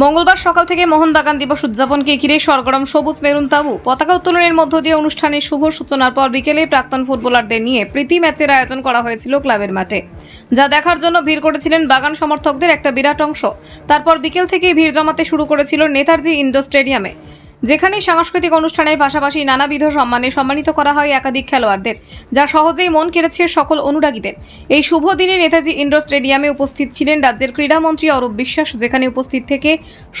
মঙ্গলবার সকাল থেকে মোহনবাগান দিবস উদযাপনকে ঘিরে সরগরম সবুজ মেরুন তাবু পতাকা উত্তোলনের মধ্য দিয়ে অনুষ্ঠানের শুভ সূচনার পর বিকেলে প্রাক্তন ফুটবলারদের নিয়ে প্রীতি ম্যাচের আয়োজন করা হয়েছিল ক্লাবের মাঠে। যা দেখার জন্য ভিড় করেছিলেন বাগান সমর্থকদের একটা বিরাট অংশ। তারপর বিকেল থেকেই ভিড় জমাতে শুরু করেছিল নেতাজি ইন্ডোর স্টেডিয়ামে। যেখানে সাংস্কৃতিক অনুষ্ঠানের পাশাপাশি নানাবিধ সম্মানে সম্মানিত করা হয় একাধিক খেলোয়াড়দের, যা সহজেই মন কেড়েছে সকল অনুরাগীদের। এই শুভ দিনে নেতাজি ইন্ডোর স্টেডিয়ামে উপস্থিত ছিলেন রাজ্যের ক্রীড়ামন্ত্রী অরূপ বিশ্বাস, যেখানে উপস্থিত থেকে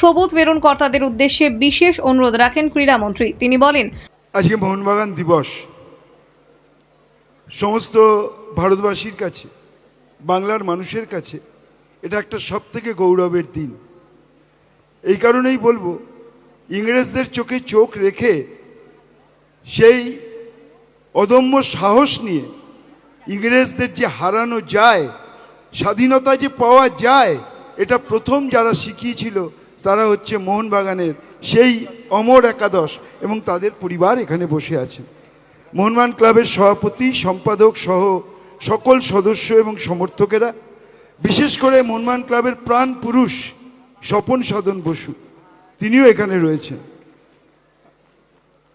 সবুজ মেরুন কর্তাদের উদ্দেশ্যে বিশেষ অনুরোধ রাখেন ক্রীড়ামন্ত্রী। তিনি বলেন, আজকে মোহনবাগান দিবস। সমস্ত ভারতবাসীর কাছে, বাংলার মানুষের কাছে এটা একটা সব থেকে গৌরবের দিন। এই কারণেই বলব ইংরেজদের চোখে চোখ রেখে সেই অদম্য সাহস নিয়ে ইংরেজদের যে হারানো যায়, স্বাধীনতা যে পাওয়া যায়, এটা প্রথম যারা শিখিয়েছিল তারা হচ্ছে মোহনবাগানের সেই অমর একাদশ এবং তাদের পরিবার এখানে বসে আছে। মোহনবাগান ক্লাবের সভাপতি, সম্পাদক সহ সকল সদস্য এবং সমর্থকেরা, বিশেষ করে মোহনবাগান ক্লাবের প্রাণ পুরুষ স্বপন সাধন বসু। তিনিও এখানে রয়েছেন।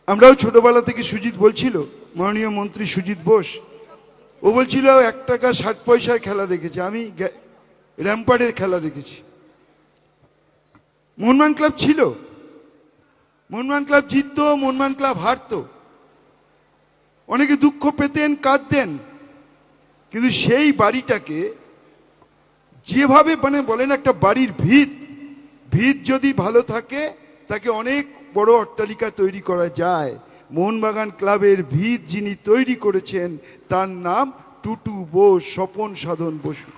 আমরাও ছোটবেলা থেকে সুজিত বলছিল, মাননীয় মন্ত্রী সুজিত বোস, ও বলছিল, এক টাকা ষাট পয়সার খেলা দেখেছে, আমি র্যাম্পার্ডের খেলা দেখেছি। মোহনবাগান ক্লাব ছিল। মোহনবাগান ক্লাব জিততো মোহনবাগান ক্লাব হারতো। অনেকে দুঃখ পেতেন, কাঁদতেন, কিন্তু সেই বাড়িটাকে যেভাবে মানে বলেন একটা বাড়ির ভিত ভিত যদি ভালো থাকে, তাকে অনেক বড় অট্টালিকা তৈরি করা যায়। মোহনবাগান ক্লাবের ভিত যিনি তৈরি করেছেন, তার নাম টুটু বোস, স্বপন সাধন বসু।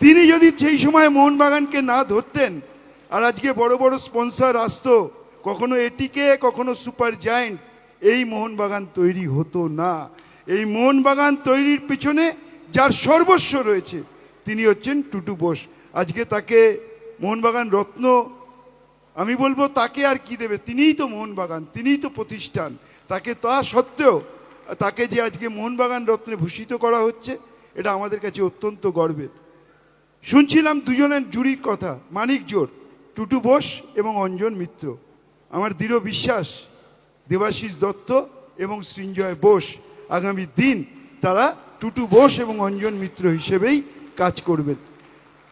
তিনি যদি সেই সময় মোহনবাগানকে না ধরতেন, আর আজকে বড় বড় স্পন্সর আসতো, কখনো এটিকে, কখনো সুপার জায়েন্ট, এই মোহনবাগান তৈরি হতো না। এই মোহনবাগান তৈরির পিছনে যার সর্বস্ব রয়েছে, তিনি হচ্ছেন টুটু বোস। আজকে তাকে মোহনবাগান রত্ন, আমি বলব তাকে আর কি দেবে? তিনিই তো মোহনবাগান, তিনিই তো প্রতিষ্ঠান। তাকে তা সত্ত্বেও, তাকে যে আজকে মোহনবাগান রত্নে ভূষিত করা হচ্ছে, এটা আমাদের কাছে অত্যন্ত গর্বের। শুনছিলাম দুজনের জুরির কথা, মানিক জোর, টুটু বোস এবং অঞ্জন মিত্র। আমার দৃঢ় বিশ্বাস, দেবাশিস দত্ত এবং সৃঞ্জয় বোস, আগামী দিন তারা টুটু বোস এবং অঞ্জন মিত্র হিসেবেই কাজ করবেন।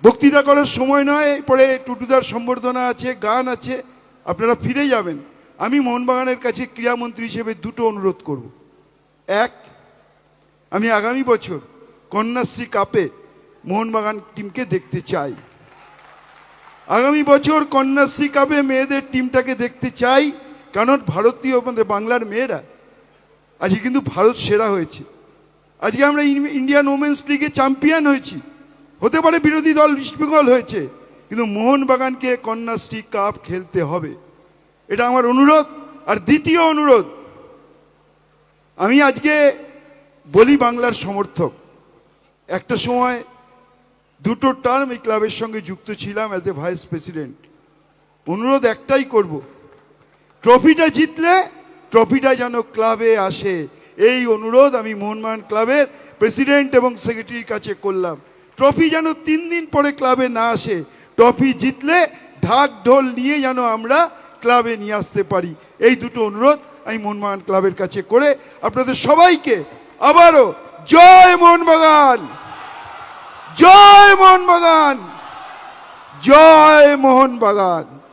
বক্তৃতা করার সময় নয়, পরে টুটুদার সম্বর্ধনা আছে, গান আছে, আপনারা ফিরে যাবেন। আমি মোহনবাগানের কাছে ক্রীড়ামন্ত্রী হিসেবে দুটো অনুরোধ করব। এক, আমি আগামী বছর কন্যাশ্রী কাপে মোহনবাগান টিমকে দেখতে চাই। আগামী বছর কন্যাশ্রী কাপে মেয়েদের টিমটাকে দেখতে চাই, কারণ ভারতীয় আমাদের বাংলার মেয়েরা আজকে কিন্তু ভারত সেরা হয়েছে। আজকে আমরা ইন- ইন্ডিয়ান ওমেন্স লিগে চ্যাম্পিয়ন হয়েছি। হতে পারে বিরোধী দল ইস্টবেঙ্গল হয়েছে, কিন্তু মোহনবাগানকে কন্যাশ্রী কাপ খেলতে হবে। এটা আমার অনুরোধ, আর দ্বিতীয় অনুরোধ, আমি আজকে বলি বাংলার সমর্থক। একটা সময় দুটো টার্ম এই ক্লাবের সঙ্গে যুক্ত ছিলাম অ্যাজ এ ভাইস প্রেসিডেন্ট অনুরোধ একটাই করব ট্রফিটা জিতলে ট্রফিটা যেন ক্লাবে আসে। এই অনুরোধ আমি মোহনবাগান ক্লাবের প্রেসিডেন্ট এবং সেক্রেটারির কাছে করলাম। ট্রফি যেন তিন দিন পরে ক্লাবে না আসে। ট্রফি জিতলে ঢাক ঢোল নিয়ে যেন আমরা ক্লাবে নিয়ে আসতে পারি। এই দুটো অনুরোধ আমি মোহনবাগান ক্লাবের কাছে করে আপনাদের সবাইকে আবারও জয় মোহনবাগান! জয় মোহনবাগান! জয় মোহনবাগান!